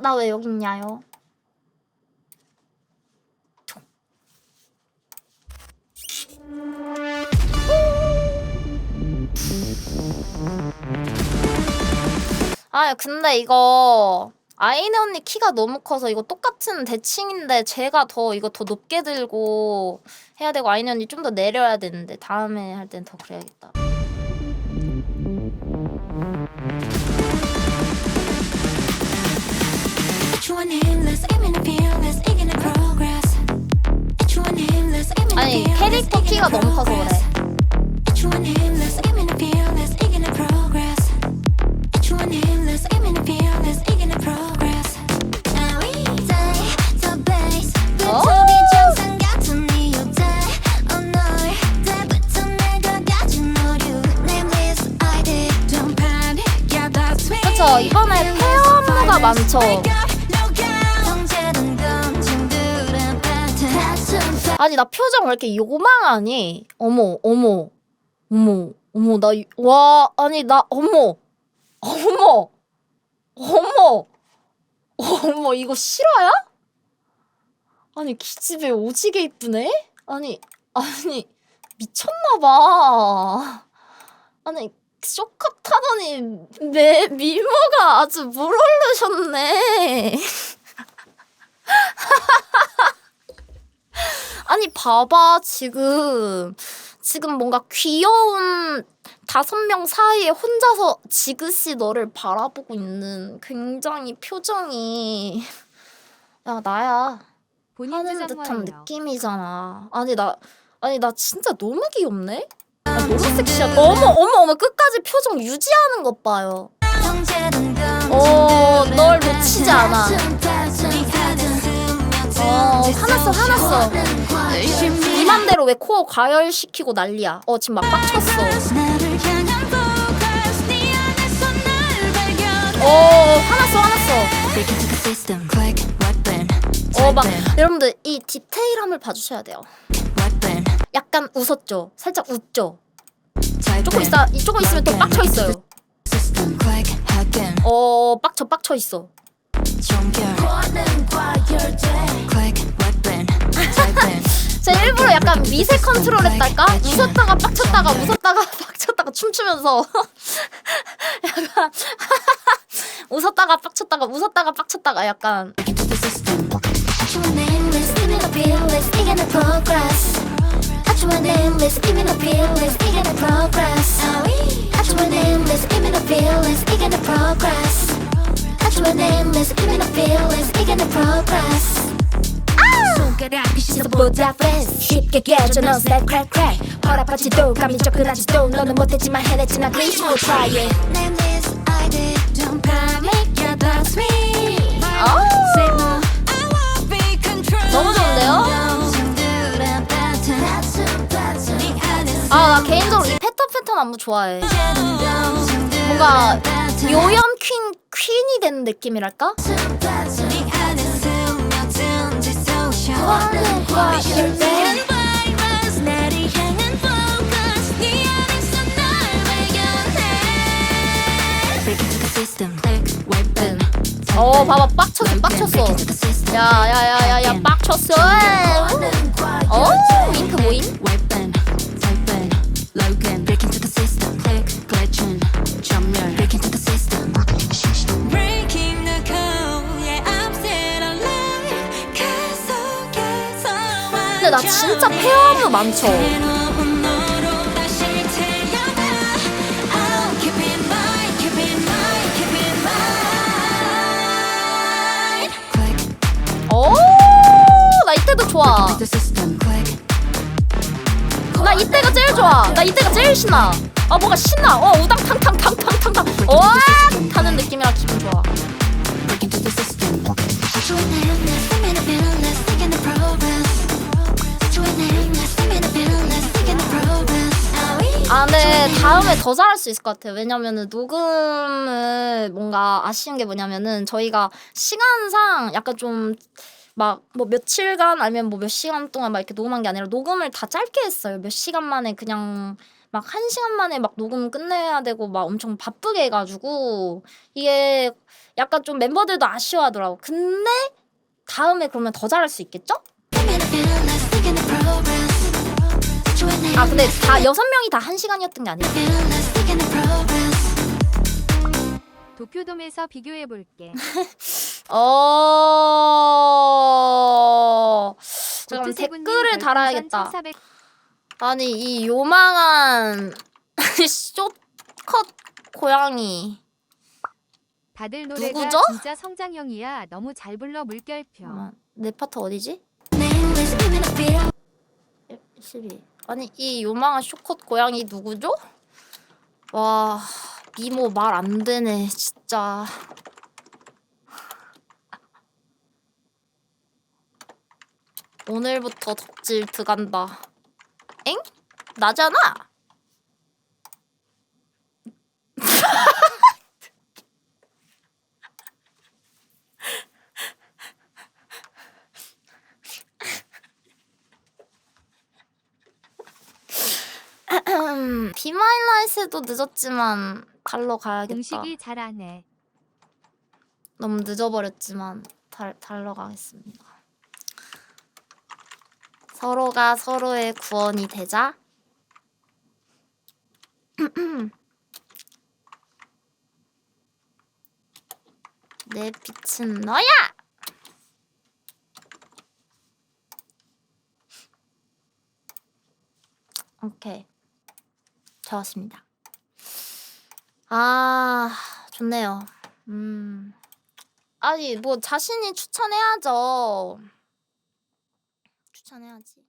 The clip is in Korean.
나 왜 여기 있냐요? 아 근데 이거 아이네 언니 키가 너무 커서 이거 똑같은 대칭인데 제가 더 이거 더 높게 들고 해야 되고 아이네 언니 좀 더 내려야 되는데 다음에 할 땐 더 그래야겠다. 키가 너무 커서 그래. 그쵸 이번에 폐업무가 많죠. 아니 나 표정 왜 이렇게 요망하니? 어머 어머 어머 어머 나 와 아니 나 어머 어머 어머 어머 이거 실화야? 아니 기집애 오지게 이쁘네? 아니 아니 미쳤나봐 아니 쇼컷 하더니 내 미모가 아주 물 오르셨네 아니 봐봐. 지금 지금 뭔가 귀여운 다섯 명 사이에 혼자서 지그시 너를 바라보고 있는 굉장히 표정이 야 나야. 본인 하는 주장 듯한 와요. 느낌이잖아. 아니 나 아니 나 진짜 너무 귀엽네? 아, 너무 섹시하다. 어머 어머 어머. 끝까지 표정 유지하는 것 봐요. 어, 널 놓치지 않아. 어 화났어 화났어. 이 맘대로 왜 코어 과열시키고 난리야. 어 지금 막 빡쳤어. 어 화났어 화났어. 어 막 여러분들 이 디테일함을 봐주셔야 돼요. 약간 웃었죠? 살짝 웃죠? 조금 있다 이 조금 있으면 또 빡쳐 있어요. 어 빡쳐 빡쳐 있어 제가 일부러 약간 미세 컨트롤 했달까? 웃었다가 빡쳤다가 웃었다가 빡쳤다가 춤추면서. 약간 웃었다가 빡쳤다가 웃었다가 빡쳤다가 약간 보다 프렌즈 쉽게 깨져 넌 스텝 크랙 크랙 허락받지도 감히 접근하지도 너는 못했지만 해냈지 나 please more try it Name this I did Don't panic yeah that's me Say more I won't be controlled 너무 좋은데요? 아 나 개인적으로 이 패턴 패턴 안무 좋아해 뭔가 요연 퀸 퀸이 된 느낌이랄까? 어 봐봐 빡쳤어 빡쳤어 야야야야야 빡쳤어 어 윙크 근데 나 진짜 페어무 많죠. 좋아. 나 이때가 제일 좋아. 나 이때가 제일 신나. 아 뭔가 신나? 어 우당탕탕탕탕탕탕. 와 타는 느낌이라 기분 좋아 다음에 더 잘할 수 있을 것 같아요 왜냐면은 녹음을 뭔가 아쉬운 게 뭐냐면은 저희가 시간상 약간 좀 막 뭐 며칠간 아니면 뭐 몇 시간 동안 막 이렇게 녹음한 게 아니라 녹음을 다 짧게 했어요 몇 시간 만에 그냥 막막한 시간 만에 막 녹음 끝내야 되고 막 엄청 바쁘게 해가지고 이게 약간 좀 멤버들도 아쉬워하더라고. 근데 다음에 그러면 더 잘할 수 있겠죠? 아 근데 다 여섯 명이 다 한 시간이었던 게 아니라 도쿄돔에서 비교해 볼게. 어 잠깐 댓글을 달아야겠다. 1400 아니 이 요망한 숏컷 고양이 다들 노래가 누구죠? 진짜 성장형이야. 너무 잘 불러 물결표. 내 파트 어디지? 12 아니 이 요망한 쇼컷 고양이 누구죠? 와 미모 말 안 되네 진짜 오늘부터 덕질 들어간다 엥? 나잖아 비마일라이스도 늦었지만 달러 가야겠다 음식이 잘하네. 너무 늦어버렸지만 달, 달러 가겠습니다. 서로가 서로의 구원이 되자. 내 빛은 너야! 오케이. 좋았습니다. 아, 좋네요. 음. 아니 뭐 자신이 추천해야죠. 추천해야지.